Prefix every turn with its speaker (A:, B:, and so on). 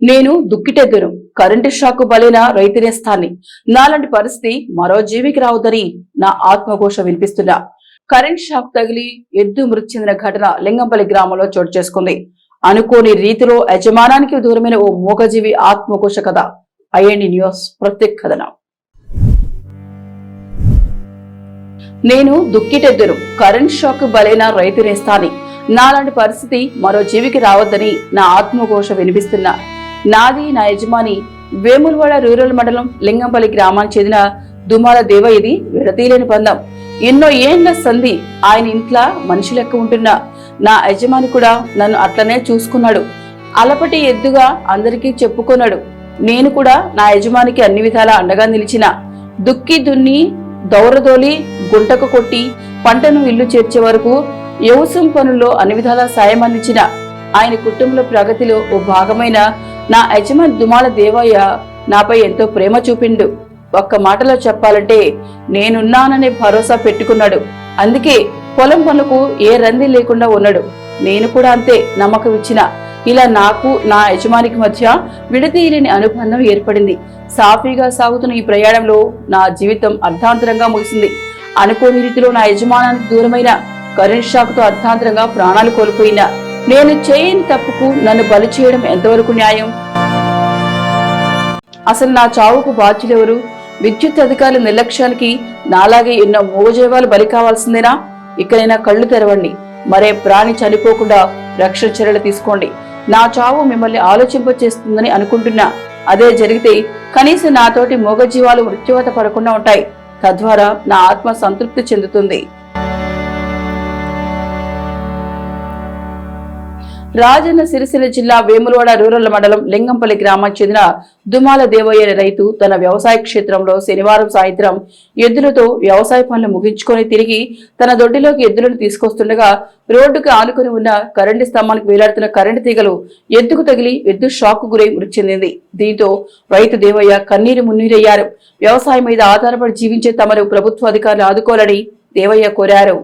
A: నేను దుక్కిటెద్దును current shock బలైన రైతునేస్తాన్ని నాలాంటి పరిస్థితి మరో జీవికి రావద్దని నా ఆత్మఘోష వినిపిస్తున్నా. కరెంట్ షాక్ తగిలి ఎద్దు మృతి చెందిన ఘటన లింగంపల్లి గ్రామంలో చోటు చేసుకుంది. అనుకోని రీతిలో యజమానానికి దూరమైన ఓ మూగజీవి ఆత్మఘోష కథ. ఐఎండి న్యూస్ ప్రత్యేక కథనం. నేను దుక్కిటెద్దును కరెంట్ షాక్ బలైన రైతునేస్తాని నాలాంటి పరిస్థితి మరో జీవికి రావద్దని నా ఆత్మఘోష వినిపిస్తున్నా నాది నా యజమాని వేములవాడ రూరల్ మండలం లింగంపల్లి గ్రామానికి చెందిన దుమాల దేవ ఇది విడతీయలేని బంధం. ఎన్నో ఏండ్ల సంధి ఆయన ఇంట్లో మనిషి లెక్క ఉంటున్న నా యజమాని కూడా నన్ను అట్లనే చూసుకున్నాడు. అలపటి ఎద్దుగా అందరికీ చెప్పుకున్నాడు. నేను కూడా నా యజమానికి అన్ని విధాల అండగా నిలిచిన దుక్కి దున్ని దౌరదోలి గుంటకు కొట్టి పంటను ఇల్లు చేర్చే వరకు వ్యవసాయం పనుల్లో అన్ని విధాలా సాయం అందించిన ఆయన కుటుంబ ప్రగతిలో ఓ భాగమైన నా యజమాని దుమాల దేవయ్య నాపై ఎంతో ప్రేమ చూపిండు. ఒక్క మాటలో చెప్పాలంటే నేనున్నాననే భరోసా పెట్టుకున్నాడు. అందుకే పొలం పనులకు ఏ రంది లేకుండా ఉన్నాడు. నేను కూడా అంతే నమ్మకం ఇచ్చిన ఇలా నాకు నా యజమానికి మధ్య విడతీయలేని అనుబంధం ఏర్పడింది. సాఫీగా సాగుతున్న ఈ ప్రయాణంలో నా జీవితం అర్ధాంతరంగా ముగిసింది. అనుకోని రీతిలో నా యజమానానికి దూరమైన కరెంట్ షాక్తో అర్ధాంతరంగా ప్రాణాలు కోల్పోయినా. నేను చేయని తప్పుకు నన్ను బలి చేయడం ఎంతవరకు న్యాయం? అసలు నా చావుకు బాధ్యులెవరు? విద్యుత్ అధికారుల నిర్లక్ష్యానికి నాలాగే ఎన్నో మూగజీవాలు బలి కావాల్సిందేనా? ఇక్కడైనా కళ్ళు తెరవండి. మరే ప్రాణి చనిపోకుండా రక్షణ చర్యలు తీసుకోండి. నా చావు మిమ్మల్ని ఆలోచింపచేస్తుందని అనుకుంటున్నా. అదే జరిగితే కనీసం నాతోటి మూగజీవాలు మృత్యువత పడకుండా ఉంటాయి. తద్వారా నా ఆత్మ సంతృప్తి చెందుతుంది. రాజన్న సిరిసిల్ల జిల్లా వేములవాడ రూరల్ మండలం లింగంపల్లి గ్రామానికి చెందిన దుమాల దేవయ్య రైతు తన వ్యవసాయ క్షేత్రంలో శనివారం సాయంత్రం ఎద్దులతో వ్యవసాయ పనులు ముగించుకొని తిరిగి తన దొడ్డిలోకి ఎద్దులను తీసుకొస్తుండగా రోడ్డుకు ఆనుకుని ఉన్న కరెంటు స్తంభానికి వేలాడుతున్న కరెంటు తీగలు ఎద్దుకు తగిలి ఎద్దు షాక్ గురై మృతి చెందింది. దీంతో రైతు దేవయ్య కన్నీరు మున్నీరయ్యారు. వ్యవసాయం మీద ఆధారపడి జీవించే తమను ప్రభుత్వ అధికారులు ఆదుకోవాలని దేవయ్య కోరారు.